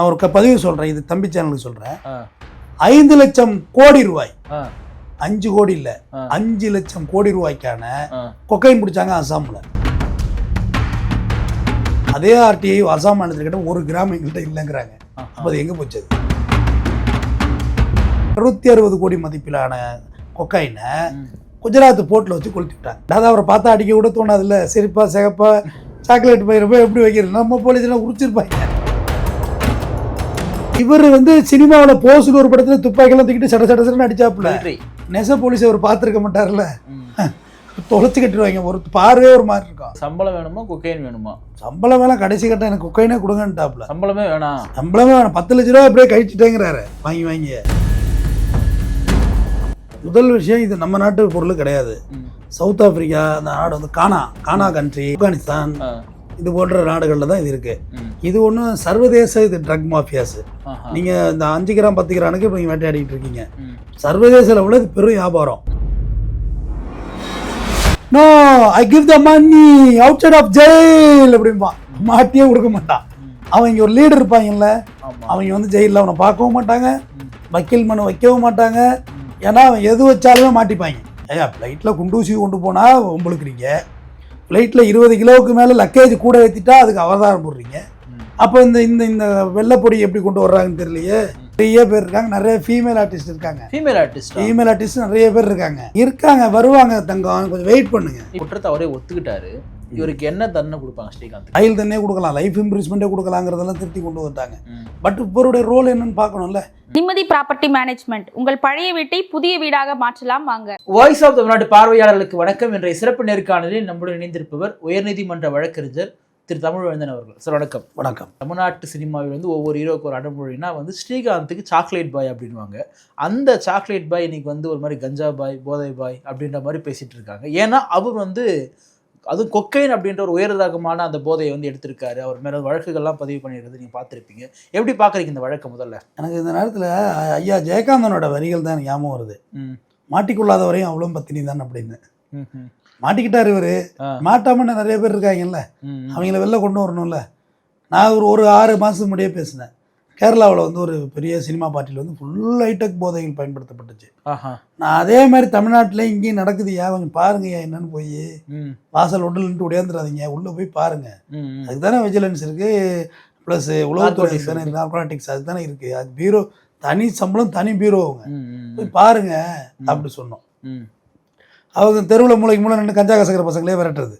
நான் ஒரு பதிவு சொல்கிறேன் இது தம்பி சேனலுக்கு சொல்கிறேன் ஆ, ஐந்து லட்சம் கோடி ரூபாய். அஞ்சு கோடி இல்லை. அஞ்சு லட்சம் கோடி ரூபாய்க்கான. கொக்கைன் பிடிச்சாங்க அசாமில். அதே ஆர்டிஐ அசாம் மாநிலத்துக்கிட்ட ஒரு கிராம் எங்கள்கிட்ட இல்லைங்கிறாங்க. அப்போ அது எங்கே போச்சு இருநூத்தி அறுபது கோடி மதிப்பிலான கொக்கைனை. குஜராத் போர்ட்டில் வச்சு கொளுத்தி விட்டாங்க அதாவது அவரை பார்த்தா அடிக்க கூட தோணாதுல்ல. சிரிப்பா சிகப்பா சாக்லேட் பயிரப்போ எப்படி வைக்கிறது நம்ம போலீஸ்லாம் உரிச்சிருப்பாங்க. இவர் வந்து சினிமாவில் போஸ்னு ஒரு படத்தில் துப்பாக்கியெல்லாம் தூக்கிட்டு சட சட சடன்னு அடிச்சாப்புல. நெச போலீஸ் அவர் பார்த்துருக்க மாட்டார்ல. தொலைச்சு கட்டிடுவாங்க. ஒரு பார்வையே ஒரு மாதிரி இருக்கும். சம்பளம் வேணுமா கொக்கைன் வேணுமா? சம்பளம் வேணாம். கடைசி கட்டம் எனக்கு குக்கைனே கொடுங்கன்ட்டாப்புல. சம்பளமே வேணாம். சம்பளமே வேணாம். பத்து லட்ச ரூபா அப்படியே கழிச்சிட்டேங்கிறாரு. வாங்கி வாங்கி. முதல் விஷயம் இது நம்ம நாட்டு பொருள் கிடையாது. சவுத் ஆப்பிரிக்கா அந்த நாடு வந்து கானா. கானா கண்ட்ரி ஆப்கானிஸ்தான். இது போன்ற நாடுகளில் தான் இது இருக்கு. ம். இது ஒன்றும் சர்வதேச இது ட்ரக் மாஃபியாஸ். நீங்கள் இந்த அஞ்சு கிராம் பத்து கிராமுக்கு இப்போ நீங்கள் வேட்டையாடிட்டு இருக்கீங்க. சர்வதேச லெவலில் இது பெரும் வியாபாரம். No I give the money outside of jail அப்படிம்பான் மாட்டியே கொடுக்க மாட்டான். அவன் இங்கே ஒரு லீடர் இருப்பாங்கல்ல அவங்க வந்து ஜெயிலில் அவனை பார்க்கவும் மாட்டாங்க. வக்கீல் மனு வைக்கவும் மாட்டாங்க. ஏன்னா அவன் எது வச்சாலுமே மாட்டிப்பாங்க. ஐயா ஃப்ளைட்டில் குண்டூசி கொண்டு போனால் உங்களுக்குறீங்க ஃப்ளைட்டில் இருபது கிலோவுக்கு மேலே லக்கேஜ் கூட ஏற்றிட்டா அதுக்கு அவதாரம் போடுறீங்க. அப்போ இந்த இந்த இந்த வெள்ளைப்பொடி எப்படி கொண்டு வர்றாங்கன்னு தெரியலையே. நிறைய பேர் இருக்காங்க. நிறைய ஃபீமேல் ஆர்டிஸ்ட் இருக்காங்க. ஃபீமேல் ஆர்டிஸ்ட் ஃபீமேல் ஆர்டிஸ்ட் நிறைய பேர் இருக்காங்க. இருக்காங்க வருவாங்க தங்கம். கொஞ்சம் வெயிட் பண்ணுங்க. குற்றத்தை அவரே ஒத்துக்கிட்டாரு. இவருக்கு என்ன தண்டனை கொடுப்பாங்க ஸ்ரீகாந்த்? கையில் தண்ணே கொடுக்கலாம் லைஃப் இம்ப்ரூவ்மெண்ட்டே கொடுக்கலாங்கிறதெல்லாம் திருத்தி கொண்டு வந்துட்டாங்க. பட் இவருடைய ரோல் என்னன்னு பார்க்கணும்ல? நிம்மதி ப்ராப்பர்ட்டி மேனேஜ்மெண்ட் உங்கள் பழைய வீட்டை புதிய வீடாக மாற்றலாம் வாங்க. வாய்ஸ் ஆஃப் தமிழ்நாடு பார்வையாளர்களுக்கு வணக்கம். என்ற சிறப்பு நேர்காணலில் நம்முடன் இணைந்திருப்பவர் உயர்நீதிமன்ற வழக்கறிஞர் திரு தமிழ்வேந்தன் அவர்கள். சார் வணக்கம். வணக்கம். தமிழ்நாட்டு சினிமாவில் வந்து ஒவ்வொரு ஹீரோக்கு ஒரு அடமொழினா வந்து ஸ்ரீகாந்துக்கு சாக்லேட் பாய் அப்படின்வாங்க அந்த சாக்லேட் பாய் இன்னைக்கு வந்து ஒரு மாதிரி கஞ்சா பாய் போதை பாய் அப்படின்ற மாதிரி பேசிட்டு இருக்காங்க. ஏன்னா அவர் வந்து அதுவும் கொக்கைன் அப்படின்ற ஒரு உயர் ரகமான அந்த போதையை வந்து எடுத்திருக்காரு. அவர் மேலே வழக்குகள்லாம் பதிவு பண்ணியிருக்கிறது நீங்கள் பார்த்துருப்பீங்க. எப்படி பார்க்குறீங்க இந்த வழக்கை முதல்ல? எனக்கு இந்த நேரத்தில் ஐயா ஜெயகாந்தனோட வரிகள் தான் ஞாபகம் வருது. மாட்டிக்கொள்ளாத வரையும் அவ்வளோ பத்தினி தான் அப்படின்னு. மாட்டிக்கிட்டார் இவர். ஆ. மாட்டாம நிறைய பேர் இருக்காங்கல்ல. அவங்கள வெளில கொண்டு வரணும்ல. நான் ஒரு ஒரு ஆறு மாதத்துக்கு முன்னாடியே பேசினேன். கேரளாவில் வந்து ஒரு பெரிய சினிமா பார்ட்டியில் வந்து ஃபுல் ஹைடெக் போதைகள் பயன்படுத்தப்பட்டுச்சு. நான் அதே மாதிரி தமிழ்நாட்டில் இங்கேயும் நடக்குதுயா கொஞ்சம் பாருங்கய்யா என்னன்னு போய் வாசல் ஒன்றுலன்ட்டு உடையாந்துடாதீங்க உள்ளே போய் பாருங்க. அதுக்கு தானே விஜிலன்ஸ் இருக்குது ப்ளஸ் உளவுத்துறை தானே இருக்குது நார்கோட்டிக்ஸ் அதுக்கு தானே இருக்குது அது பீரோ தனி சம்பளம் தனி பீரோவுங்க போய் பாருங்க அப்படி சொன்னோம். அவங்க தெருவில் மூளைக்கு மூளை நின்று கஞ்சா கசக்கிற பசங்களே விரட்டுறது.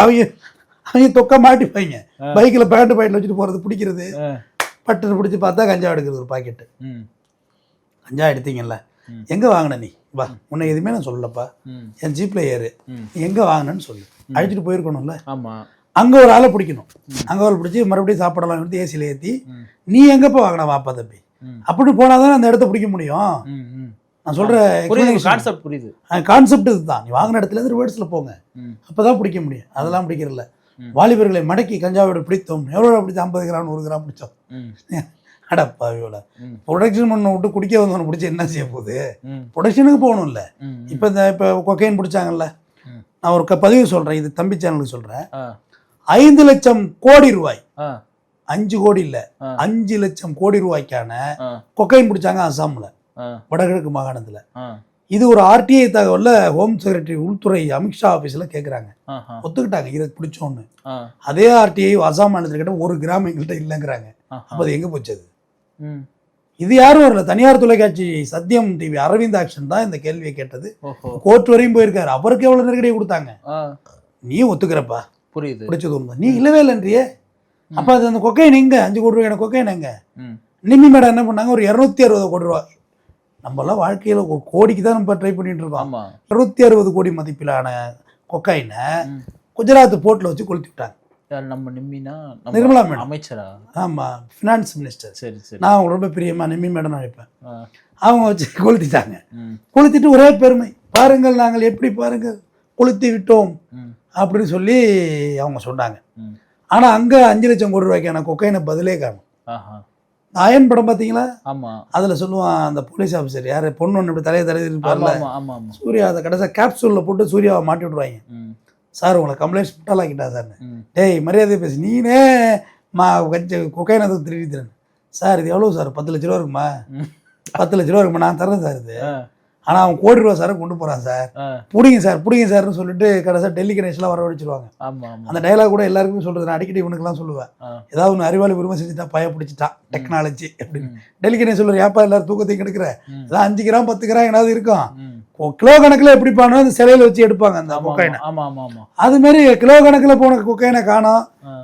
அவங்க அவங்க தொக்க மாட்டிப்பாங்க. பைக்கில் பேண்ட் பாக்கெட்டில் வச்சுட்டு போகிறது பிடிக்கிறது. பட்டுன்னு பிடிச்சி பார்த்தா கஞ்சா எடுக்கிறது ஒரு பாக்கெட்டு. கஞ்சா எடுத்தீங்கல்ல. எங்கே வாங்கின நீ? வா உன்னை எதுவுமே நான் சொல்லலப்பா. என் ஜீப்பில் ஏறு எங்கே வாங்கினேன்னு சொல்லு. அழைச்சிட்டு போயிருக்கணும்ல. ஆமா. அங்கே ஒரு ஆளை பிடிக்கணும். அங்கே ஒரு பிடிச்சி மறுபடியும் சாப்பாடெல்லாம் எடுத்து ஏசியில் ஏற்றி நீ எங்கப்பா வாங்கின வாப்பா தம்பி? ம். அப்படி போனால் தான் அந்த இடத்த பிடிக்க முடியும். நான் சொல்கிற கான்செப்ட் புரியுது கான்செப்ட் இதுதான். நீ வாங்கின இடத்துலேருந்து ரிவர்ஸில் போங்க. ம். அப்போ தான் பிடிக்க முடியும். அதெல்லாம் பிடிக்கிறதில்ல. வாலிபர்களை மடக்கி கஞ்சாவோட பிடித்தோம். எவ்வளோ பிடிச்சோம் ஐம்பது கிராம் நூறு கிராம் பிடிச்சோம் அடப்பாவியோட. ப்ரொடக்ஷன் பண்ண விட்டு குடிக்க வந்தவனை பிடிச்சி என்ன செய்ய போகுது? ப்ரொடக்ஷனுக்கு போகணும்ல இப்போ இந்த இப்போ கொக்கைன் பிடிச்சாங்கல்ல. நான் ஒரு பதிவு சொல்கிறேன் இது தம்பி சேனலுக்கு சொல்கிறேன் ஐந்து லட்சம் கோடி ரூபாய். அஞ்சு கோடி இல்லை. அஞ்சு லட்சம் கோடி ரூபாய்க்கான கொக்கைன் பிடிச்சாங்க அசாமில். வடகிழக்கு மாகாணத்தில். இது ஒரு ஆர்டிஐ தகவலில் ஹோம் செக்ரட்டரி உள்துறை அமித்ஷா ஆஃபீஸில் கேட்குறாங்க ஒத்துக்கிட்டாங்க. இதை பிடிச்சோன்னு. அதே ஆர்டிஐ அசாம் மாநிலத்துக்கிட்ட ஒரு கிராம் எங்கள்கிட்ட இல்லைங்கிறாங்க. அப்போ அது எங்கே போச்சு இது யாரும் வரல. தனியார் தொலைக்காட்சி சத்யம் டிவி அரவிந்த் ஆக்ஷன் தான் இந்த கேள்வியை கேட்டது. கோர்ட் வரையும் போயிருக்காரு. அவருக்கு எவ்வளவு நெருக்கடியை கொடுத்தாங்க? நீ ஒத்துக்கிறப்பா. புரியுது. பிடிச்சது உண்மை. நீ இல்லவே இல்லைன்றியே. அப்ப அது அந்த கொக்கைன் எங்க? அஞ்சு கோடி ரூபாய் கொக்கைன் எங்க? நிம்மி மேடம் என்ன பண்ணாங்க? ஒரு இரநூத்தி அறுபது கோடி ரூபாய் நம்மலாம் வாழ்க்கையில ஒரு கோடிக்கு தான் நம்ம ட்ரை பண்ணிட்டு இருக்கோம். இருநூத்தி அறுபது கோடி மதிப்பிலான கொக்கைனை ம். குஜராத் போர்ட்ல வச்சு கொளுத்தி விட்டாங்க நம்ம நிம்மினா நம்ம நிர்மலா மேடம். அமைச்சரா? ஆமா ஃபினான்ஸ் மினிஸ்டர் சரி சரி. நான் அவங்க ரொம்ப பிரியமா நிம்மி மேடம் நினைப்பேன் ஆ. அவங்க வச்சு கொளுத்திட்டாங்க. கொளுத்திட்டு ஒரே பெருமை. பாருங்கள் நாங்கள் எப்படி பாருங்கள் கொளுத்தி விட்டோம் அப்படின்னு சொல்லி அவங்க சொன்னாங்க. ஆனால் அங்கே அஞ்சு லட்சம் கோடி ரூபாய்க்கான கொக்கைனை பதிலே காணும். ஆஹா. அயன் படம் பார்த்தீங்களா? ஆமா. அதில் சொல்லுவான் அந்த போலீஸ் ஆஃபீஸர் யார்? பொண்ணு ஒன்று இப்படி தலையை தலையை இருப்பார்ல சூர்யா அதை கடைசியாக கேப்சூலில் போட்டு சூர்யாவை மாட்டி விட்ருவாங்க ம். சார் உங்களை கம்ப்ளைண்ட் முட்டாளாக்கிட்டா சார். டேய் மரியாதை பேசு. நீனே மா கட்சி கொக்கைன் திருடி தரேன் சார் இது எவ்வளோ சார்? பத்து லட்ச ரூபா இருக்குமா. பத்து லட்ச ரூபா இருக்குமா? நான் தரேன் சார் இது. ஆனால் அவன் கோடி ரூபா சாரை கொண்டு போகிறான் சார். பிடிங்க சார் பிடிங்க சார்னு சொல்லிட்டு கடைசியாக டெல்லி கணேஷ்லாம் வரவழைச்சிருவாங்க அந்த டைலாக் கூட எல்லாருக்குமே சொல்கிறது நான் அடிக்கடி இவனுக்குலாம் சொல்லுவேன். ஏதாவது ஒன்று அறிவாளி உரிமை செஞ்சுட்டா பய பிடிச்சிட்டான் டெக்னாலஜி அப்படின்னு. டெல்லி கணேஷ் சொல்லுவார் ஏப்பா எல்லாரும் தூக்கத்தையும் கெடுக்கிற? ஏதாவது அஞ்சு கிராம் பத்து கிராம் என்னாவது இருக்கும். கிலோ கணக்கில் எப்படி பண்ணோம் அந்த சிலையில வச்சு எடுப்பாங்க அந்த கொக்கைனை. ஆமா ஆமா ஆமா அது மாதிரி கிலோ கணக்கில் போன கொக்கைனை காணோம்.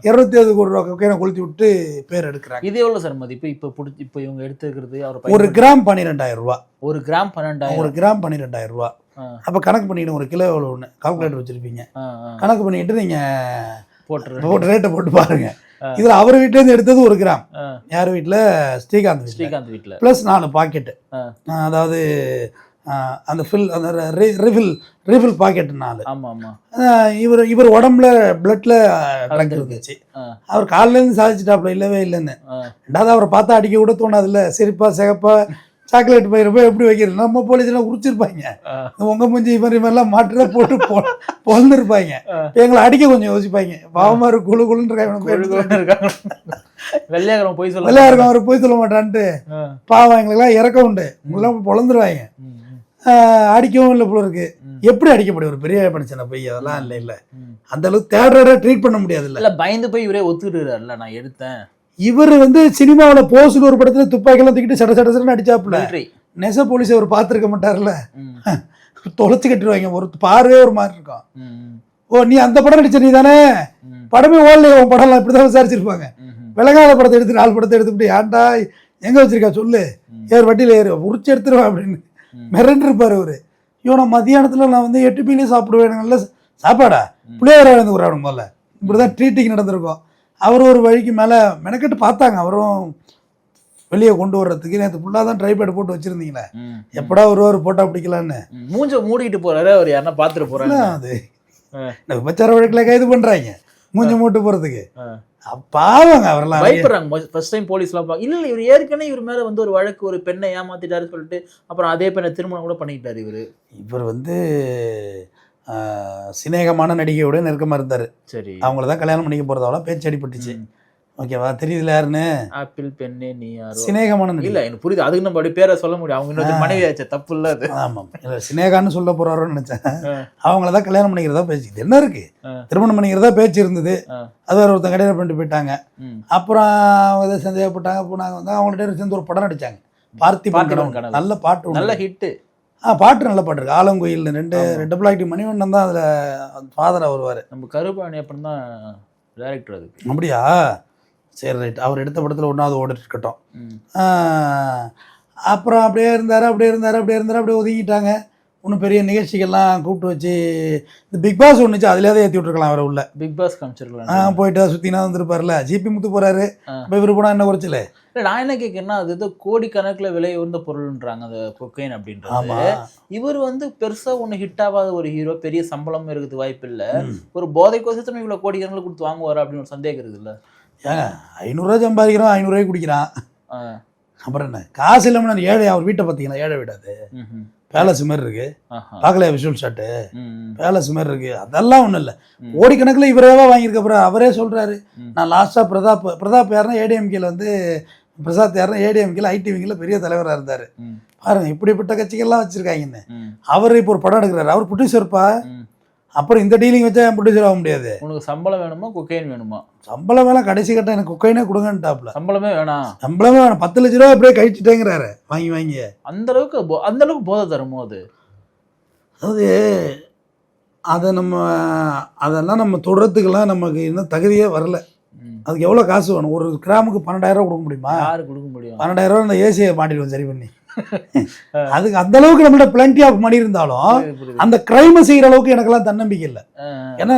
இருபத்தி ஏழு கோடி ரூபா கொக்கைனை கொளுத்தி விட்டு பேர் எடுக்கிறாங்க. இது எவ்வளவு சார் மதிப்பு? இப்ப புடிச்சு இப்ப இவங்க எடுத்துக்கிறது அவர் ஒரு கிராம் பன்னிரெண்டாயிரம் ரூபா. ஒரு கிராம் பன்னெண்டாயிரம் ஒரு கிராம் பன்னிரெண்டாயிரம் ரூபா. அப்போ கணக்கு பண்ணிக்கணும் ஒரு கிலோ எவ்வளோ ஒன்று கால்குலேட்டர் வச்சுருப்பீங்க. கணக்கு பண்ணிட்டு நீங்கள் போட்டுரு. போட்டு ரேட்டை போட்டு பாருங்க. இதில் அவர் வீட்டிலேருந்து எடுத்தது ஒரு கிராம். யார் வீட்டில் ஸ்ரீகாந்த் வீட்டில் ஸ்ரீகாந்த் வீட்டுல ப்ளஸ் நாலு பாக்கெட்டு. அதாவது அந்த ஃபில் அந்த ரிஃபில் ரிஃபில் பாக்கெட் நாலு. ஆமா ஆமா ஆ, இவர் இவர் உடம்புல பிளட்ல ஆ, அவர் காலிலேருந்து சாதிச்சிட்டாப்புல இல்லவே இல்லைன்னு. ரெண்டாவது அவரை பார்த்தா அடிக்க கூட தோணாதுல்ல. சிரிப்பா சிகப்பா சாக்லேட் பயிரப்போ எப்படி வைக்கிறது? நம்ம போலீஸ்லாம் உரிச்சிருப்பாங்க. இந்த உங்க மூஞ்சி இவர் மாதிரிலாம் மாட்டுறத போட்டு பொழந்துருப்பாங்க. எங்களை அடிக்க கொஞ்சம் யோசிப்பாங்க. பாவமா இருக்கு குழு குழுன்னு கொழு இருக்காங்க. வெள்ளையாகரம் போய் சொல்ல வெள்ளையா இருக்கும் அவர் போய் சொல்ல மாட்டான்ட்டு. பாவம் எங்களுக்கெல்லாம் இறக்க உண்டு. எல்லாம் பொழந்துருவாங்க. அடிக்கவும் இல்லை போல இருக்கு. எப்படி அடிக்க முடியும் ஒரு பெரிய மனுஷனை போய் அதெல்லாம் இல்லை இல்லை. அந்த அளவுக்கு தேடுறத ட்ரீட் பண்ண முடியாது இல்ல. பயந்து போய் இவரே ஒத்துக்கிட்டாருல்ல நான் எடுத்தேன். இவர் வந்து சினிமாவில் போஸ்னு ஒரு படத்துல துப்பாக்கியெல்லாம் தூக்கிட்டு சட சட சடன்னு அடிச்சாப்புல. நெச போலீஸ் அவர் பார்த்துருக்க மாட்டார்ல தொலைச்சு கட்டிடுவாங்க. ஒரு பார்வையே ஒரு மாதிரி இருக்கும். ஓ நீ அந்த படம் நடிச்ச நீ தானே? படமே ஓடலையே உன் படம்லாம் இப்படி தான் விசாரிச்சிருப்பாங்க விலகாத படத்தை எடுத்து நாலு படத்தை எடுத்துக்கிட்டு ஏன்டா எங்க வச்சிருக்கா? சொல்லு. ஏறு வட்டியில் ஏறு. உரிச்சு எடுத்துருவேன் அப்படின்னு. ம். மிரண்டு இருப்பாரு அவரு. ஐயோ நான் மதியானத்துல நான் வந்து எட்டு மீனே சாப்பிடுவேன். நல்ல சாப்பாடா. பிள்ளையார வந்து விடாடும் முதல்ல. இப்படிதான் ட்ரீட்டிங் நடந்திருக்கும். அவர் ஒரு வழிக்கு மேலே மெனக்கெட்டு பார்த்தாங்க. அவரும் வெளியே கொண்டு வர்றதுக்கு நேற்று ஃபுல்லாக தான் ட்ரைபேட் போட்டு வச்சிருந்தீங்களே. எப்படா ஒருவர் போட்டா பிடிக்கலான்னு. மூஞ்ச மூடிட்டு போறாரு. அவர் பாத்துட்டு போறாரு. என்ன அது? விபச்சார வழக்கில் கைது பண்றாங்க. மூஞ்சி மூட்டு போறதுக்கு. ஆ. பாவங்க அவரெல்லாம் பயப்படுறாங்க. ஃபர்ஸ்ட் டைம் போலீஸ்லாம் பா- இல்ல இவர் ஏற்கனவே இவர் மேல வந்து ஒரு வழக்கு ஒரு பெண்ணை ஏமாத்திட்டாரு சொல்லிட்டு அப்புறம் அதே பெண்ணை திருமணம் கூட பண்ணிக்கிட்டாரு இவரு. இவர் வந்து சிநேகமான நடிகையோட நெருக்கமாக இருந்தார். சரி. அவங்கள தான் கல்யாணம் பண்ணிக்க போகிறதாவள பேச்சு அடிபட்டுச்சு. ஓகேவா? தெரியுதுல யாருன்னு? ஆப்பிள் பெண்ணே நீ யாரோ? சிநேகமான நடிகை இல்ல எனக்கு புரியுது. அதுக்கு நம்ம அப்படி பேரை சொல்ல முடியும். அவங்க இன்னொரு மனைவி ஆச்சு தப்பு இல்ல அது. ஆமாம். இல்லை சினேகான்னு சொல்ல போறாரோன்னு நினச்சேன். அவங்கள தான் கல்யாணம் பண்ணிக்கிறதா பேச்சு. என்ன இருக்கு. திருமணம் பண்ணிக்கிறதா பேச்சு இருந்தது. அது வேற ஒருத்தன் கல்யாணம் பண்ணிட்டு போயிட்டாங்க. அப்புறம் அவங்க இதை சந்தேகப்பட்டாங்க போனாங்க வந்து அவங்கள்ட்ட சேர்ந்து ஒரு படம் நடிச்சாங்க. கனவு கனவு. நல்ல பாட்டு நல்ல இருக்கு. ஹிட் ஆ பாட்டு நல்ல பாட்டு இருக்கு. ஆலங்கோயில் ரெண்டு. ரெண்டு பிளாக்டி மணிவண்ணன் தான் அதில் ஃபாதராக வருவார். நம்ம கருப்பாணி அப்புறம் தான் டைரக்டர் அதுக்கு அப்படியா? சரி ரைட். அவர் எடுத்த படத்தில் ஒன்றாவது ஓடிட்டு இருக்கட்டும். அப்புறம் அப்படியே இருந்தார் அப்படியே இருந்தார் அப்படியே இருந்தார் அப்படியே ஒதுங்கிட்டாங்க இன்னும் பெரிய நிகழ்ச்சிகள்லாம் கூப்பிட்டு வச்சு இந்த பிக் பாஸ் ஒன்றுச்சு அதுலேயே ஏற்றி விட்ருக்கலாம் அவரை உள்ள. பிக் பாஸ் காமிச்சிருக்கலாம் போயிட்டு சுற்றினா வந்திருப்பார்ல ஜிபி முத்து போகிறாரு. இப்போ இவரு போனால் என்ன குறைச்சல? இல்ல நான் என்ன கேட்கறேன்னா அது ஏதோ கோடி கணக்குல விலை உயர்ந்த பொருள்ன்றாங்க அந்த கொக்கைன் அப்படின்றது. இவர் வந்து பெருசா ஒண்ணு ஹிட் ஆகாத ஒரு ஹீரோ பெரிய சம்பளம் இருக்குது வாய்ப்பு இல்ல ஒரு போதை கோசத்தமே இவ்வளவு கோடி கணக்கில் கொடுத்து வாங்குவாரா அப்படின்னு ஒரு சந்தேகம் இருக்குது இல்ல ஏங்க ஐநூறுரூவா சம்பாதிக்கிறோம் ஐநூறுரூவாய்க்கு குடிக்கிறான். அப்புறம் என்ன? காசு இல்லாமல் ஏழை அவர் வீட்டை பார்த்தீங்களா ஏழை வீடாது. பேலஸ் மாதிரி இருக்கு. பார்க்கலையா விஷுவல் ஷாட்டு பேலஸ் மாதிரி இருக்கு. அதெல்லாம் ஒன்றும் இல்லை. கோடிக்கணக்கில் இவரேவா வாங்கியிருக்க அப்புறம் அவரே சொல்கிறாரு. நான் லாஸ்ட்டாக பிரதாப் பிரதாப் யாருன்னா ஏடிஎம்கேல வந்து பிரசாத் யாருன்னா ஏடிஎம்கேல ஐடிவிங்கில் பெரிய தலைவராக இருந்தார். பாருங்க இப்படிப்பட்ட கட்சிகள்லாம் வச்சுருக்காங்கன்னு. அவர் இப்போ ஒரு படம் எடுக்கிறாரு. அவர் ப்ரொடியூசர்ப்பா ம். அப்புறம் இந்த டீலிங் வச்சா ப்ரொடியூசர் ஆக முடியாது. உனக்கு சம்பளம் வேணுமா கொக்கைன் வேணுமா? சம்பளம் வேலை கடைசி கட்டம் எனக்கு குக்கைனே கொடுங்கன்ட்டாப்ல. சம்பளமே வேணாம். சம்பளமே வேணும். பத்து லட்ச ரூபா அப்படியே கழிச்சிட்டேங்கிறாரு. வாங்கி வாங்கி. அந்த அளவுக்கு அந்த அளவுக்கு போதை தருமோ அது? அதாவது அதை நம்ம அதெல்லாம் நம்ம தொடுறதுக்கெல்லாம் நமக்கு இன்னும் தகுதியே வரல. அதுக்கு எவ்வளோ காசு வேணும்? ஒரு கிராமுக்கு பன்னெண்டாயிரம் ரூபா கொடுக்க முடியுமா? யாரு கொடுக்க முடியும்? பன்னெண்டாயிரம் ரூபா இந்த ஏசியை மாட்டிடுவோம் சரி பண்ணி. அதுக்கு அந்த அளவுக்கு நம்மள்ட்ட பிளண்டி ஆஃப் மணி இருந்தாலும். அந்த கிரைமை செய்கிற அளவுக்கு எனக்கெல்லாம் தன்னம்பிக்கை இல்லை. ஏன்னா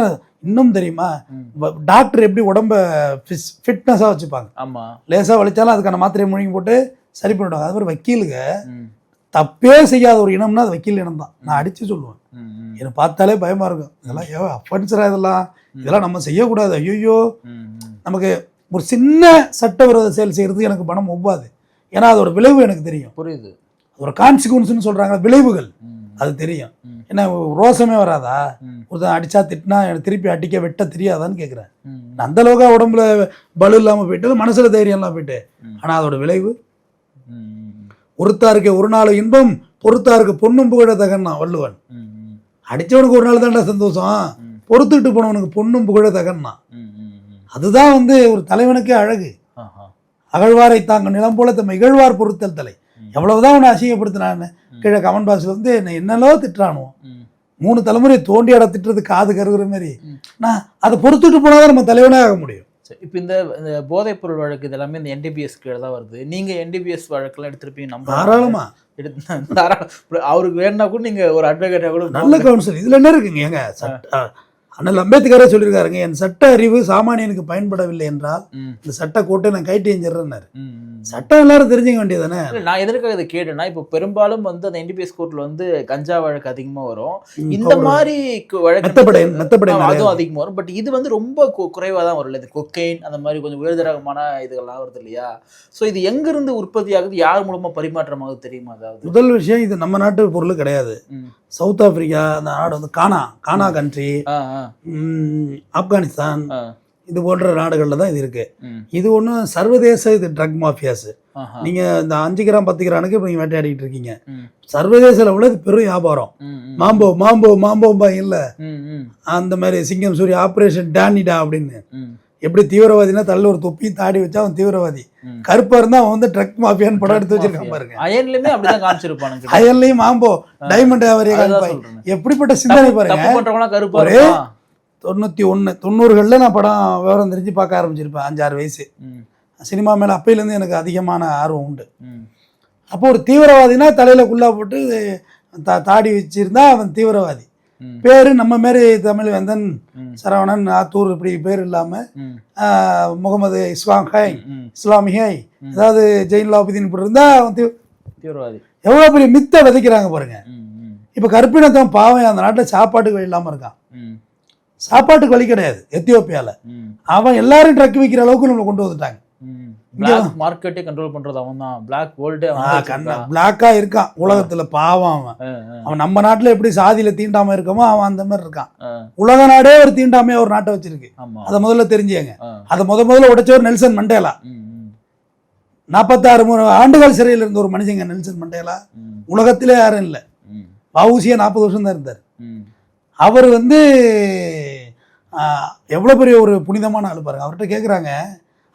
இன்னும் தெரியுமா. டாக்டர் எப்படி உடம்ப ஃபிட்னஸாக வச்சுப்பாங்க. ஆமா. லேசாக வலிச்சாலும் அதுக்கான மாத்திரையை முழுங்கி போட்டு சரி பண்ணிவிடுவாங்க அது மாதிரி வக்கீலுங்க. தப்பே செய்யாத ஒரு இனம்னா அது வக்கீல் இனம் தான். நான் அடித்து சொல்லுவேன். எனக்கு பார்த்தாலே பயமாக இருக்கும். இதெல்லாம் ஏ அஃபென்சரா இதெல்லாம்? இதெல்லாம் நம்ம செய்யக்கூடாது. ஐயோ. நமக்கு ஒரு சின்ன சட்டவிரோத செயல் செய்கிறதுக்கு எனக்கு மனம் ஒவ்வாது. ஏன்னா அதோட விளைவு எனக்கு தெரியும் புரியுது ஒரு கான்சிக்வன்ஸ்னு சொல்கிறாங்க விளைவுகள் அது தெரியும். என்ன ரோசமே வராதா. ஒருத்தன் அடிச்சா திட்டினா எனக்கு திருப்பி அடிக்க வெட்ட தெரியாதான்னு கேட்குறேன் ம். அந்த அளவுக்கு உடம்புல பலு இல்லாமல் போயிட்டு மனசுல தைரியம் இல்லாமல் போயிட்டு. ஆனால் அதோட விளைவு. ஒருத்தாருக்கு ஒரு நாள் இன்பம் பொறுத்தாருக்கு பொண்ணும் புகழ தகன்னா வள்ளுவன். அடிச்சவனுக்கு ஒரு நாள் தான்டா சந்தோஷம் ம். பொறுத்துக்கிட்டு போனவனுக்கு பொண்ணும் புகழ தகன்னா. அதுதான் வந்து ஒரு தலைவனுக்கே அழகு. அகழ்வாரை தாங்க நிலம் போல தம்மை இகழ்வார் பொறுத்தல் தலை. எவ்வளவுதான் உன்னை அசிங்கப்படுத்தினான்னு கீழே கமெண்ட் பாக்ஸ்ல வந்து என்ன என்னென்னோ திட்டுறானோ. ம். மூணு தலைமுறை தோண்டி அட திட்டுறது காது கருகிற மாதிரி. நான் அதை பொறுத்துட்டு போனாதான் நம்ம தலைவனே ஆக முடியும். இப்போ இந்த போதைப் பொருள் வழக்கு இது எல்லாமே இந்த என்டிபிஎஸ் கீழே தான் வருது. நீங்க என்டிபிஎஸ் வழக்கெல்லாம் எடுத்திருப்பீங்க நம்ம தாராளமா. எடுத்து தாராளம் அவருக்கு வேணும்னா கூட நீங்க ஒரு அட்வொகேட்டா கூட நல்ல கவுன்சில் இதுல என்ன இருக்குங்க? ஏங்க அண்ணல் அம்பேத்கரே சொல்லியிருக்காருங்க என் சட்ட அறிவு சாமானியனுக்கு பயன்படவில்லை என்றால். இந்த சட்ட கோட்டை நான் கைட்டு எஞ்சிடுறேன்னாரு. சட்டம் எல்லாரும் தெரிஞ்சுக்க வேண்டியதானே இல்ல, நான் எதற்காக இதை கேட்டேன்னா இப்போ பெரும்பாலும் வந்து அந்த என்டிபிஎஸ் கோர்ட்ல வந்து கஞ்சா வழக்கு அதிகமா வரும். இந்த மாதிரி வழக்கு அதுவும் அதிகமா வரும். பட் இது வந்து ரொம்ப குறைவா தான் வரும் இந்த கொக்கைன் அந்த மாதிரி கொஞ்சம் உயர்தரகமான இதுகள்லாம் வருது இல்லையா? சோ இது எங்க இருந்து உற்பத்தி ஆகுது? யார் மூலமா பரிமாற்றமாகுது தெரியுமா அதாவது? முதல் விஷயம் இது நம்ம நாட்டு பொருள் கிடையாது. சவுத் ஆப்பிரிக்கா அந்த நாடு வந்து கானா கானா கண்ட்ரி ஆப்கானிஸ்தான். இது போன்ற நாடுகளில் தான் இது இருக்கு. ம். இது ஒன்றும் சர்வதேச இது ட்ரக் மாஃபியாஸ் ஆஹா. நீங்க இந்த அஞ்சு கிராம் பத்து கிராமுக்கு இப்போ நீங்கள் வேட்டையாடிட்டு இருக்கீங்க. சர்வதேச லெவலில் இது பெரும் வியாபாரம். மாம்போ மாம்போ மாம்போம்பா இல்லை. அந்த மாதிரி சிங்கம் சூரிய ஆப்ரேஷன் டேனிடா அப்படின்னு. எப்படி தீவிரவாதினா தள்ள ஒரு தொப்பி தாடி வச்சா அவன் தீவிரவாதி. கருப்பா இருந்தா அவன் வந்து ட்ரக் மாஃபியான்னு படம் எடுத்து வச்சிருக்கான் பாருங்க. அயன்லயுமே அப்படிதான் காமிச்சிருப்பானுங்க அயன்லையும் மாம்போ டைமண்ட் சொல்றேன். எப்படிப்பட்ட சிந்தனை பாருங்க. ஒரே- தொண்ணூத்தி ஒண்ணு தொண்ணூறுகளில் நான் படம் விவரம் தெரிஞ்சு பார்க்க ஆரம்பிச்சிருப்பேன் அஞ்சாறு வயசு. சினிமா மேல அப்பையிலேருந்து எனக்கு அதிகமான ஆர்வம் உண்டு. அப்போ ஒரு தீவிரவாதினா தலையில குல்லா போட்டு தா- தாடி வச்சிருந்தா அவன் தீவிரவாதி. பேரு நம்ம மாரி தமிழ் வேந்தன் சரவணன் ஆத்தூர் இப்படி பேர் இல்லாம ம், ஆஹ், முகமது இஸ்லாம் ஹை. இஸ்லாமி ஹை. ஏதாவது ஜெயின் லாபுதீன் இப்படி இருந்தா அவன் தீவிரவாதி. எவ்வளவு பெரிய மித்தை விதைக்கிறாங்க பாருங்க. இப்ப கற்பினத்தவன் பாவம் அந்த நாட்டுல சாப்பாட்டுக்கு வழி இல்லாம இருக்கான். சாப்பாட்டுக்கு வழி கிடையாது எத்தியோப்பியால. அவன் எல்லாரும் ட்ரக் விற்கிற அளவுக்கு நம்மளை கொண்டு வந்துட்டாங்க. ம். Black market-ஏ control பண்றது அவன் தான். பிளாக் வேர்ல்டே பிளாக்கா இருக்கான். உலகத்துல பாவம் அவன். அவன் நம்ம நாட்டுல எப்படி சாதியில தீண்டாம இருக்கமோ அவன் அந்த மாதிரி இருக்கான். உலக நாடே ஒரு தீண்டாமையா ஒரு நாட்டை வச்சிருக்கு. அதை முதல்ல தெரிஞ்சுங்க. அதை முத முதல்ல உடைச்சவர் நெல்சன் மண்டேலா. நாற்பத்தாறு ஆண்டுகள் சிறையில் இருந்த ஒரு மனுஷங்க நெல்சன் மண்டேலா. உலகத்திலே யாரும் இல்லை. ம், வவுசியா நாற்பது வருஷம் தான் இருந்தார். அவர் வந்து ஆஹ், எவ்வளவு பெரிய ஒரு புனிதமான ஆள் பாருங்க. அவர்கிட்ட கேட்குறாங்க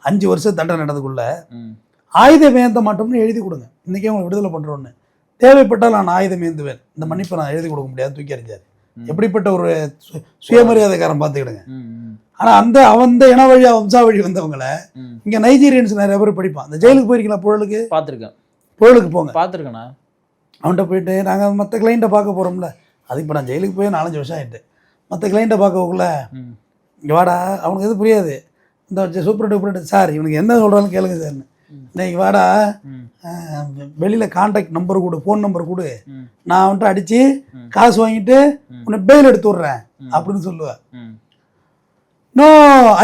அஞ்சு வருஷம் தண்டனை நடந்துக்குள்ள ம், ஆயுதம் ஏந்த மாட்டோம்னு எழுதி கொடுங்க. இன்னைக்கே உங்களை விடுதலை பண்றோன்னு தேவைப்பட்டால் நான் ஆயுதம் ஏந்துவேன் இந்த மன்னிப்பை நான் எழுதி கொடுக்க முடியாது தூக்கி எறிஞ்சார். ம். எப்படிப்பட்ட ஒரு சுயமரியாதைக்காரன் பார்த்துக்கிடுங்க ம், ம், ஆனா அந்த அவன் இன வழியா வம்சாவழி வந்தவங்கள ம். இங்க நைஜீரியன்ஸ் நிறைய பேர் படிப்பான். இந்த ஜெயிலுக்கு போயிருக்கீங்களா புழலுக்கு? பார்த்திருக்கேன் புழலுக்கு போங்க. பார்த்திருக்கேண்ணா அவன்கிட்ட போயிட்டு நாங்கள் மற்ற கிளைண்ட்டை பார்க்க போகிறோம்ல அது இப்போ நான் ஜெயிலுக்கு போய் நாலஞ்சு வருஷம் ஆயிட்டு. மற்ற கிளைண்ட்டை பார்க்கக்குள்ள இங்கே வாடா அவனுக்கு எதுவும் புரியாது. இந்த சூப்பர் டூப்பர் சார் இவனுக்கு என்ன சொல்கிறான்னு கேளுங்க சார்னு இன்னைக்கு வாடா. வெளியில் கான்டாக்ட் நம்பர் கொடு ஃபோன் நம்பர் கொடு. நான் அவன்கிட்ட அடித்து. காசு வாங்கிட்டு. உன்னை பெயில் எடுத்து விட்றேன். அப்படின்னு சொல்லுவேன். No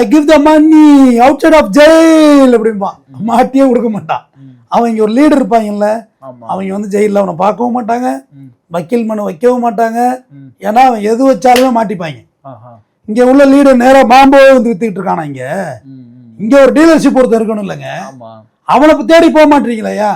I give the money outside of jail அப்படிம்பான் மாட்டியே கொடுக்க மாட்டான். அவன் இங்கே ஒரு லீடர் இருப்பாங்கல்ல அவங்க வந்து ஜெயிலில் அவனை பார்க்கவும் மாட்டாங்க வக்கீல் மனு வைக்கவும் மாட்டாங்க. ஏன்னா அவன் எது வச்சாலுமே மாட்டிப்பாங்க. இங்க உள்ள லீடர் நேரா மாம்போ வந்து வித்துக்கிட்டு இருக்கானா இங்க. இங்க ஒரு டீலர்ஷிப் ஒருத்தர் இருக்கணும் இல்லைங்க. அவனை தேடி போக மாட்டீங்களா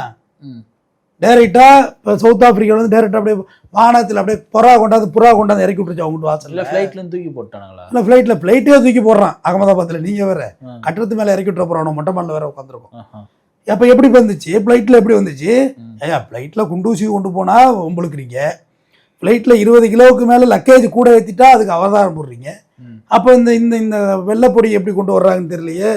டைரக்டா இப்போ சவுத் ஆப்பிரிக்கால வந்து டைரக்டா அப்படியே வானத்துல அப்படியே புறா கொண்டாந்து புறா கொண்டாந்து இறக்கி விட்டுருச்சு அவங்க இல்ல வாசல்ல ஃப்ளைட்ல இருந்து தூக்கி போட்டானுங்களா? இல்ல ஃபிளைட்ல பிளைட்டே தூக்கி போடுறான் அகமதாபாத்ல. நீங்க வேற ஆ. கட்டடத்து மேல இறக்கி விட்டுற போறான் மொட்டை மாடல வேற உட்காந்துருக்கும். அப்ப எப்படி வந்துச்சு பிளைட்ல எப்படி வந்துச்சு. ஐயா ஃப்ளைட்டில் குண்டூசி கொண்டு போனால் உங்களுக்குறீங்க ஃப்ளைட்டில் இருபது கிலோவுக்கு மேலே லக்கேஜ் கூட ஏற்றிட்டா அதுக்கு அவதாரம் போடுறீங்க. அப்போ இந்த இந்த இந்த வெள்ளைப்பொடி எப்படி கொண்டு வர்றாங்கன்னு தெரியலையே.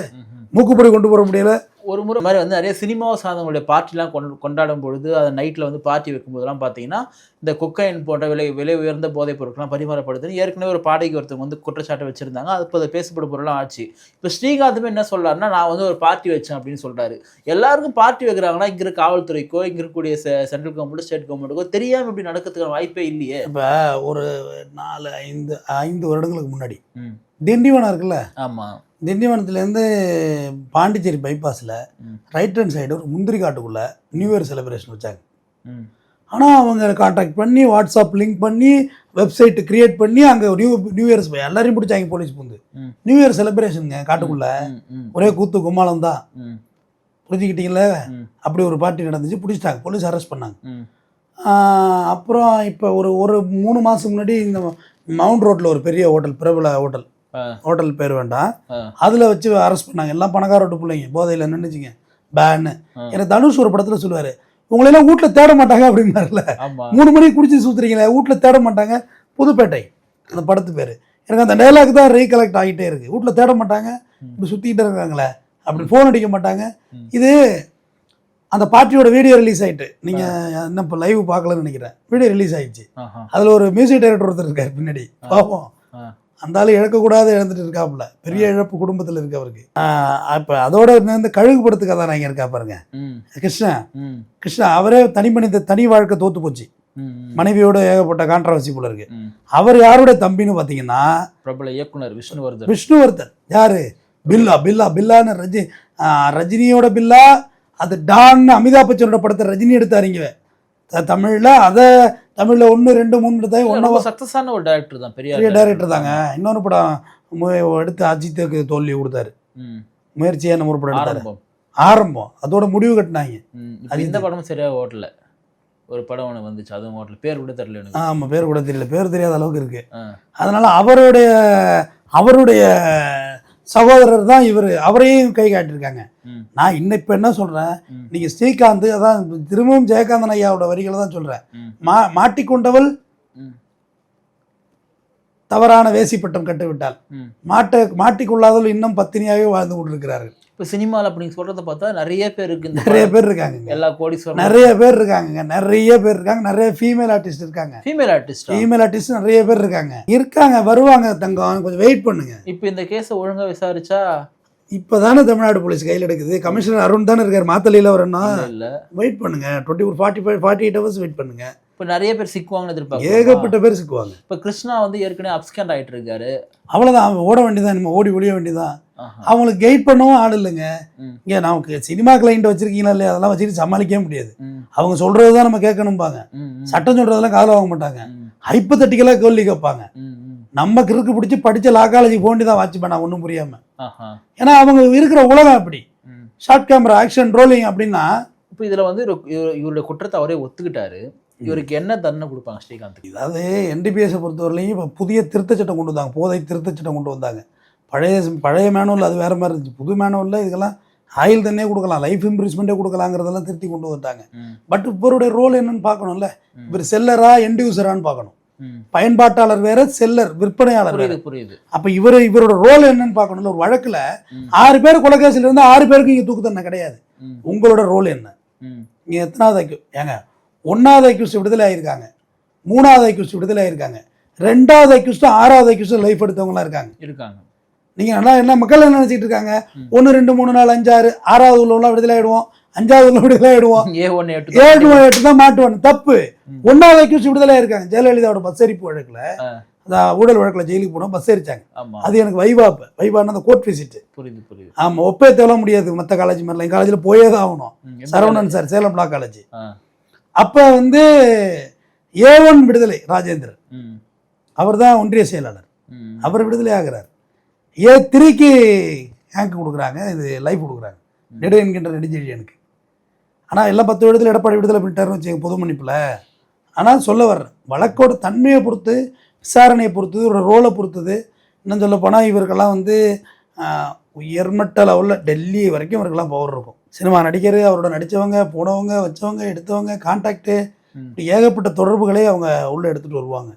மூக்குப்பொடி கொண்டு போற முடியல ஒரு முறை மாதிரி வந்து நிறைய சினிமாவை சார்ந்தவங்களுடைய பார்ட்டிலாம் கொண்டு கொண்டாடும் பொழுது அதை நைட்டில் வந்து பார்ட்டி வைக்கும்போதெல்லாம் பார்த்தீங்கன்னா இந்த கொக்கைன் போன்ற விலை விலை உயர்ந்த போதைப் பொருட்கள்லாம் பரிமாறப்படுதுன்னு ஏற்கனவே ஒரு பாடகி ஒருத்தவங்க வந்து குற்றச்சாட்டு வச்சிருந்தாங்க. அது இப்போ அதை பேசப்படும் பொருளாக ஆச்சு. இப்போ ஸ்ரீகாந்துமே என்ன சொல்றாருன்னா நான் வந்து ஒரு பார்ட்டி வச்சேன் அப்படின்னு சொல்றாரு. எல்லாருக்கும் பார்ட்டி வைக்கிறாங்கன்னா இங்க காவல்துறைக்கோ இங்க இருக்கக்கூடிய சென்ட்ரல் கவர்மெண்ட் ஸ்டேட் கவர்மெண்ட்டுக்கோ தெரியாம இப்படி நடக்கிறதுக்கான வாய்ப்பே இல்லையே. இப்போ ஒரு நாலு ஐந்து ஐந்து வருடங்களுக்கு முன்னாடி ம். திண்டிவனம் இருக்குல்ல? ஆமா. திண்டிவனத்துலேருந்து பாண்டிச்சேரி பைபாஸில். ரைட் ஹேண்ட் சைடு ஒரு முந்திரி காட்டுக்குள்ளே நியூ இயர் செலிப்ரேஷன் வச்சாங்க. ஆனால் அவங்க காண்டாக்ட் பண்ணி வாட்ஸ்அப் லிங்க் பண்ணி வெப்சைட் கிரியேட் பண்ணி அங்கே நியூ நியூ இயர்ஸ் எல்லாரையும் பிடிச்சாங்க போலீஸ் பூந்து. நியூ இயர் செலிப்ரேஷனுங்க காட்டுக்குள்ள. ஒரே கூத்து கும்மாளம் தான். புரிஞ்சுக்கிட்டீங்களே? அப்படி ஒரு பார்ட்டி நடந்துச்சு பிடிச்சிட்டாங்க. போலீஸ் அரெஸ்ட் பண்ணாங்க. அப்புறம் இப்போ ஒரு ஒரு மூணு மாதம் முன்னாடி இந்த மவுண்ட் ரோட்டில் ஒரு பெரிய ஹோட்டல் பிரபல ஹோட்டல் ஹோட்டல் பேர் வேண்டாம். அதில் வச்சு அரெஸ்ட் பண்ணாங்க. எல்லாம் பணக்கார வீட்டு பிள்ளைங்க. போதையில் நின்றுச்சிங்க பேன்னு. எனக்கு தனுஷ் ஒரு படத்தில் சொல்லுவார் உங்களெல்லாம் வீட்டில் தேட மாட்டாங்க அப்படின்னாருல. மூணு மணிக்கு குடிச்சு சுற்றுறீங்களே வீட்டில் தேட மாட்டாங்க. புதுப்பேட்டை அந்த படத்து பேர். எனக்கு அந்த டைலாக் தான் ரீகலெக்ட் ஆகிட்டே இருக்குது வீட்டில் தேட மாட்டாங்க. இப்படி சுற்றிக்கிட்டே இருக்காங்களே. அப்படி ஃபோன் அடிக்க மாட்டாங்க. இது அந்த பார்ட்டியோட வீடியோ ரிலீஸ் ஆயிட்டு. நீங்கள் இன்னும் இப்போ லைவ் பார்க்கலன்னு நினைக்கிறேன். வீடியோ ரிலீஸ் ஆயிடுச்சு. ஆஹா. அதில் ஒரு மியூசிக் டைரக்டர் ஒருத்தர் இருக்கார் பின்னாடி. பாவம். ஆ. அந்த ஆள் இழக்கக்கூடாது இழந்துட்டு இருக்காப்புல. பெரிய இழப்பு குடும்பத்தில் இருக்கு அவருக்கு. இப்போ அதோட இந்த கழுகு படத்துக்கு அதான் இங்கே இருக்கா பாருங்க. கிருஷ்ணன் ம், கிருஷ்ணா அவரே தனி மனித தனி வாழ்க்கை தோத்து போச்சு. மனைவியோட ஏகப்பட்ட கான்ட்ரவர்சி போல இருக்கு. அவர் யாருடைய தம்பின்னு பார்த்தீங்கன்னா பிரபல இயக்குனர் விஷ்ணுவர்தன். விஷ்ணுவர்தன். யாரு? பில்லா பில்லா பில்லான்னு ரஜி ரஜினியோட பில்லா அது டான்னு அமிதாப் பச்சனோட படத்தை ரஜினி எடுத்தாருங்க தமிழ்ல அதை தமிழ்ல ஒன்று ரெண்டு மூணு எடுத்தாங்க ரொம்ப ஒன்றா சக்சஸான ஒரு டைரக்டர் தான் பெரிய டைரக்டர் தாங்க. இன்னொரு படம் எடுத்து அஜித்துக்கு தோல்வி கொடுத்தாரு. ம், முயற்சியான ஒரு படம் எடுத்தாரு. ஆரம்பம். அதோட முடிவு கட்டினாங்க. இப்ப இந்த படமும் சரியா ஓட்டல ஒரு படம் ஒன்று வந்துச்சு அதுவும் ஓட்டல பேர் கூட தெரியல எனக்கு. ஆமாம் பேர் கூட தெரியல. பேர் தெரியாத அளவுக்கு இருக்கு. அதனால அவருடைய அவருடைய சகோதரர் தான் இவர். அவரையும் கை காட்டியிருக்காங்க. நான் இன்னும் இப்போ என்ன சொல்கிறேன் ம். நீங்கள் ஸ்ரீகாந்த் அதான் திரும்பவும் ஜெயகாந்தன் ஐயாவோட வரிகளை தான் சொல்கிறேன் ம். மாட்டிக்கொண்டவள் தவறான வேசிப்பட்டம் கட்டுவிட்டாள். ம். மாட்ட மாட்டிக்கொள்ளாதவள் இன்னும் பத்தினியாகவே வாழ்ந்து கொண்டிருக்கிறார்கள். இப்ப சினிமால அப்படி சொல்றத பார்த்தா நிறைய பேர் இருக்கு நிறைய பேர் இருக்காங்க எல்லா கோடீஸ்வரன் நிறைய பேர் இருக்காங்க நிறைய பேர் இருக்காங்க. நிறைய ஃபீமேல் ஆர்டிஸ்ட் இருக்காங்க. ஃபீமேல் ஆர்டிஸ்ட் ஃபீமேல் ஆர்டிஸ்ட் நிறைய பேர் இருக்காங்க. இருக்காங்க வருவாங்க தங்கம். கொஞ்சம் வெயிட் பண்ணுங்க. இப்போ இந்த கேஸை ஒழுங்கா விசாரிச்சா இப்போதானே தமிழ்நாடு போலீஸ் கையில் எடுக்குது? கமிஷனர் அருண் தானே இருக்கார் மாத்தலையில் வரணும் இல்ல, வெயிட் பண்ணுங்க. டுவெண்ட்டி ஒரு forty five forty eight hours wait பண்ணுங்க. இப்போ நிறைய பேர் சிக்குவாங்கன்னு எதிர்பார்க்க ஏகப்பட்ட பேர் சிக்குவாங்க. இப்போ கிருஷ்ணா வந்து ஏற்கனவே அப்ஸ்கண்ட் ஆயிட்டு இருக்காரு. அவ்வளோதான் அவன் ஓட வேண்டியதான் நம்ம ஓடி ஒளிய வேண்டியதான். அவங்களுக்கு கைட் பண்ணவும் ஆள் இல்லைங்க. இங்கே நமக்கு சினிமா கிளைண்ட் வச்சிருக்கீங்களா இல்லையா? அதெல்லாம் வச்சுட்டு சமாளிக்கவே முடியாது. அவங்க சொல்றது தான் நம்ம கேட்கணும்பாங்க. சட்டம் சொல்றதெல்லாம் காதுல வாங்க மாட்டாங்க. ஹைப்பத்தட்டிக்கலாக கேள்வி கேட்பாங்க. நம்ம கிறுக்கு பிடிச்சி படிச்ச லா காலேஜ் போண்டி தான் வாட்ச் பண்ண ஒன்றும் புரியாம. ஏன்னா அவங்க இருக்கிற உலகம் அப்படி. ஷார்ட் கேமரா ஆக்ஷன் ரோலிங் அப்படின்னா இப்போ இதுல வந்து இவரு- இவரு- இவருடைய குற்றத்தை அவரே ஒத்துக்கிட்டாரு. இவருக்கு என்ன தண்டனை கொடுப்பாங்க ஸ்ரீகாந்த்? அதாவது என்டிபிஎஸை பொறுத்தவரையிலையும் இப்போ புதிய திருத்தச் சட்டம் கொண்டு வந்தாங்க. போதை திருத்தச் சட்டம் கொண்டு வந்தாங்க. பழைய பழைய மேனுவல் அது வேற மாதிரி இருந்துச்சு. புது மேனுவலில் இதுக்கெல்லாம் ஆயில் தண்ணே கொடுக்கலாம். லைஃப் இம்ப்ரூவ்மெண்ட்டே கொடுக்கலாங்கிறதெல்லாம் திருத்தி கொண்டு வந்துட்டாங்க. பட் இவருடைய ரோல் என்னன்னு பார்க்கணும்ல. இவர் செல்லரா எண்ட் யூசரான்னு பார்க்கணும். பயன்பாட்டாளர் வேற செல்லர் விற்பனையாளர் வேற. புரியுது புரியுது. அப்போ இவர் இவரோட ரோல் என்னன்னு பார்க்கணும்ல ஒரு வழக்கில். ஆறு பேர் கொலைகேசில் இருந்து ஆறு பேருக்கு இங்கே தூக்கு தண்டனை கிடையாது. உங்களோட ரோல் என்ன? ம், நீங்கள் எத்தனாவது ஐக்கியம் ஏங்க ஒன்றாவது ஐக்கியூஸ்ட் விடுதலை ஆயிருக்காங்க. மூணாவது ஐக்கியூஸ்ட் விடுதலை ஆயிருக்காங்க. ரெண்டாவது ஐக்கியூஸ்ட் ஆறாவது ஐக்கியூஸ்ட் லைஃப் எடுத்தவங்களாம் இருக்காங்க. இருக்காங்க. நல்லா என்ன மக்கள் என்ன நினச்சிட்டு இருக்காங்க? ம். ஒன்று ரெண்டு மூணு நாலு அஞ்சாறு ஆறாவது உள்ளவங்களாம் விடுதலை ஆயிடுவோம். அஞ்சாவது விடுதலை ஆயிடுவோம் ஏழு எட்டு தான் மாட்டுவாங்க தப்பு. ம். ஒன்றாவது ஐக்கியூஸ்ட் விடுதலை ஆயிருக்காங்க ஜெயலலிதாவோட பஸ் எரிப்பு வழக்கில். அந்த ஊழல் வழக்கில் ஜெயிலுக்கு போனோம் பஸ் எரிச்சாங்க ஆமா. அது எனக்கு வைவாப்பு வைவான்னு அந்த கோர்ட் விசிட்டு புரியுது புரியுது. ஆமாம் ஒப்பே தேவ முடியாது. மற்ற காலேஜ் மாதிரிலாம் என் காலேஜில் போயே தான் ஆகணும். Saravanan sir Salem law college அப்போ வந்து ஏ ஒன் விடுதலை ராஜேந்திரன். அவர் தான் ஒன்றிய செயலாளர். அவர் விடுதலை ஆகிறார். ஏ த்ரீக்கு ஹேங்க் கொடுக்குறாங்க. இது லைஃப் கொடுக்குறாங்க. நெடு என்கின்ற நெடுஞ்செழியனுக்கு ஆனால் எல்லாம் பத்து விடுதலை எடப்பாடி விடுதலை பண்ணிட்டாருன்னு வச்சுங்க பொது மன்னிப்பில். ஆனால் சொல்ல வர்றேன் வழக்கோட தன்மையை பொறுத்து விசாரணையை பொறுத்தது ஒரு ரோலை பொறுத்தது. இன்னும் சொல்ல போனால் இவருக்கெல்லாம் வந்து உயர்மட்ட லெவலில் டெல்லி வரைக்கும் இவருக்கெல்லாம் பவர் இருக்கும். சினிமா நடிகர் அவரோட நடித்தவங்க போனவங்க வச்சவங்க எடுத்தவங்க கான்டாக்டு இப்படி ஏகப்பட்ட தொடர்புகளை அவங்க உள்ளே எடுத்துகிட்டு வருவாங்க.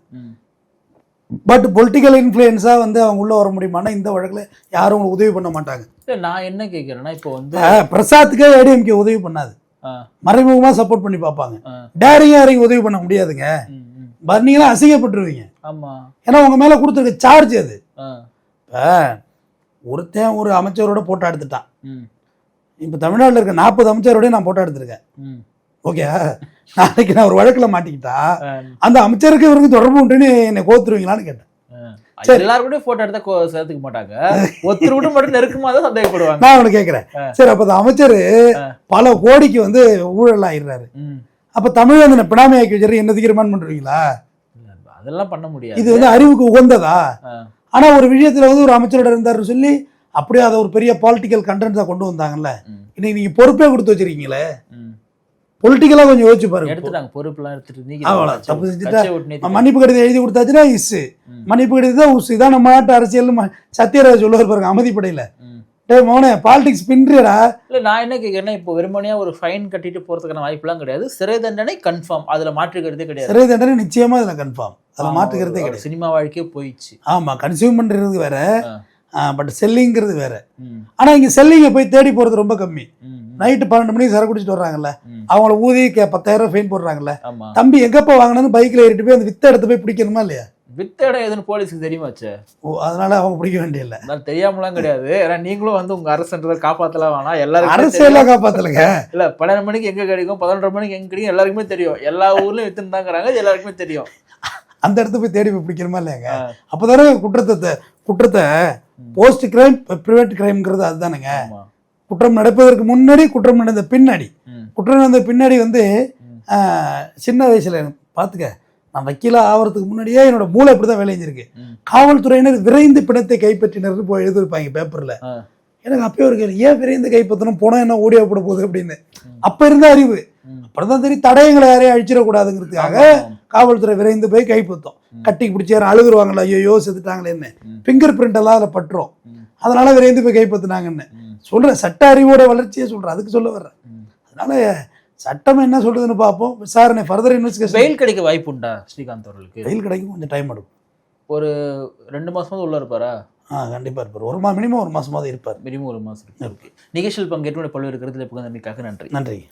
பட் பொலிட்டிக்கல் இன்ஃப்ளூயன்ஸாக வந்து அவங்க உள்ளே வர முடியுமானா இந்த வழக்கில் யாரும் உங்களுக்கு உதவி பண்ண மாட்டாங்க. இல்ல நான் என்ன கேட்குறேன்னா இப்போ வந்து பிரசாத்துக்கே ஏடிஎம்கே உதவி பண்ணாது. மறைமுகமாக சப்போர்ட் பண்ணி பார்ப்பாங்க. டேரிங்காக இறங்கி உதவி பண்ண முடியாதுங்க. ம், ம். பண்ணீங்கன்னா அசிங்கப்பட்டுருவீங்க. ஆமா. ஏன்னா உங்கள் மேலே கொடுத்துருக்க சார்ஜ் அது. இப்போ ஒருத்தன் ஒரு அமைச்சரோட போட்டோ எடுத்துட்டான். இப்போ தமிழ்நாட்டில் இருக்க நாற்பது அமைச்சரோடய நான் போட்டோ எடுத்திருக்கேன். ஓகே. நாளைக்கு நான் ஒரு வழக்கில் மாட்டிக்கிட்டா அந்த அமைச்சருக்கு இவருக்கு தொடர்பு உண்டுன்னு என்னை கோத்துருவீங்களான்னு கேட்டேன். சரி. எல்லாரும் கூட போட்டோ எடுத்தா சேர்த்துக்க மாட்டாங்க. ஒருத்தர் கூட மட்டும் நெருக்கமா தான் சந்தேகப்படுவாங்க. நான் அவனை கேட்குறேன். சரி அப்போ அந்த அமைச்சர். பல கோடிக்கு வந்து ஊழல் ஆயிடுறாரு. அப்போ தமிழ் பினாமி ஆக்கி வச்சுட்டு என்னதுக்கு ரிமாண்ட் பண்ணுறீங்களா இல்ல, அதெல்லாம் பண்ண முடியாது. இது வந்து அறிவுக்கு உகந்ததா. ஆனா ஒரு விஷயத்துல வந்து ஒரு அமைச்சரோட இருந்தாருன்னு சொல்லி அப்படியே அதை ஒரு பெரிய பொலிட்டிக்கல் கண்டென்ட்ஸா கொண்டு வந்தாங்கல்ல. இன்னைக்கு நீங்க பொறுப்பே கொடுத்து வச்சிருக்கீங்களே. ம். பொலிட்டிக்கலா கொஞ்சம் யோசிச்சு பாருங்க எடுத்துட்டாங்க பொறுப்புலாம் எடுத்துட்டு கட்சியை தப்பு செஞ்சுட்டா-. மன்னிப்பு கடிதம் எழுதி கொடுத்தாச்சுன்னா இஸ் ம். மன்னிப்பு கடிதம் தான் உஸ் இதான் நம்ம நாட்டு அரசியல் சத்யராஜ் சொல்லுவார் பாருங்க அமைதிப்படையில. டேய் மோனே பாலிடிக்ஸ் பின்றியடா இல்ல நான் என்ன கேட்கறேன்னா இப்போ வெறுமனையா ஒரு ஃபைன் கட்டிட்டு போறதுக்கான வாய்ப்புலாம் கிடையாது சிறை தண்டனை கன்ஃபார்ம் அதுல மாற்றுக்கிறதே கிடையாது சிறை தண்டனை நிச்சயமா இதுல கன்ஃபார்ம் அதுல மாற்றுக்கிறதே கிடையாது சினிமா வாழ்க்கையே போயிடுச்சு ஆமா கன்சியூம் பண்றது வேற. பட் செல்லிங்கிறது வேற ம். ஆனா இங்க செல்லிங்கை போய் தேடி போறது ரொம்ப கம்மி. நைட்டு பன்னெண்டு மணிக்கு சரக்கு குடிச்சிட்டு வர்றாங்கல்ல. அவங்கள ஊதி பத்தாயிரம் ஃபைன் போடுறாங்கல்ல. தம்பி எங்கப்பா வாங்கினது பைக்ல ஏறிட்டு போய் அந்த வித்த இடத்த போய் பிடிக்கணுமா இல்லையா? வித்த இடம் எதுன்னு போலீஸுக்கு தெரியுமாச்சே ஓ அதனால அவங்க பிடிக்க வேண்டியதில்ல. அதனால தெரியாமலாம் கிடையாது. ஏன்னா நீங்களும் வந்து உங்க அரசுன்றதை காப்பாத்தலாம். வேணாம் எல்லாருக்கும் அரசியல காப்பாத்தலுங்க. இல்ல பன்னெண்டு மணிக்கு எங்க கிடைக்கும்? பதினொன்றரை மணிக்கு எங்க கிடைக்கும்? எல்லாருக்குமே தெரியும். எல்லா ஊர்லயும் வித்துன்னு எல்லாருக்குமே தெரியும். அந்த இடத்த போய் தேடி போய் பிடிக்கணுமா இல்லையாங்க. அப்பதானே குற்றத்தை குற்றத்தை போஸ்ட் கிரைம் ப்ரிவென்ட் கிரைம்ங்கிறது அதுதானுங்க. குற்றம் நடப்பதற்கு முன்னாடி குற்றம் நடந்த பின்னாடி. குற்றம் நடந்த பின்னாடி வந்து சின்ன வயசுல பார்த்துக்க நான் வக்கீலா ஆகிறதுக்கு முன்னாடியே என்னோட மூளை இப்படி தான் வேலை செஞ்சிருக்கு. காவல்துறையினர் விரைந்து பிணத்தை கைப்பற்றினர்னு போய் எழுதிருப்பாங்க பேப்பர்ல. எனக்கு அப்பயே ஒரு கேள்வி ஏன் விரைந்து கைப்பற்றணும் போனா என்ன ஓடியா போட போகுது அப்படின்னு. அப்ப இருந்த அறிவு. அப்புறம் தான் தெரியும் தடயங்களை யாரையும் அழிச்சிடக்கூடாதுங்கிறதுக்காக. காவல்துறை விரைந்து போய் கைப்பற்றும். கட்டி பிடிச்சி யாரும் அழுகுருவாங்களா ஐயோ செத்துட்டாங்களேன்னு. ஃபிங்கர் பிரிண்ட் எல்லாம் அதில் பட்டுரும். அதனால விரைந்து போய் கைப்பற்றினாங்கன்னு ம். சொல்றேன் சட்ட அறிவோட வளர்ச்சியை சொல்றேன் அதுக்கு சொல்ல வர்றேன். அதனால சட்டம் என்ன சொல்லுதுன்னு பார்ப்போம். விசாரணை ஃபர்தர் இன்வெஸ்டிகேஷன் பெயில் கிடைக்க வாய்ப்பு உண்டா ஸ்ரீகாந்த் அவர்களுக்கு? வெயில் கிடைக்கும் கொஞ்சம் டைம் எடுக்கும். ரெண்டு மாசமாவது உள்ள இருப்பாரா? ஆ கண்டிப்பா இருப்பார். ஒரு மா மினிமம் ஒரு மாசமாவது இருப்பார். மினிமம் ஒரு மாசம் இருக்கு. நிகழ்ச்சியில் பங்கேற்று பல்வேறு கருத்தில் புகழ்ந்தமைக்காக நன்றி. நன்றி.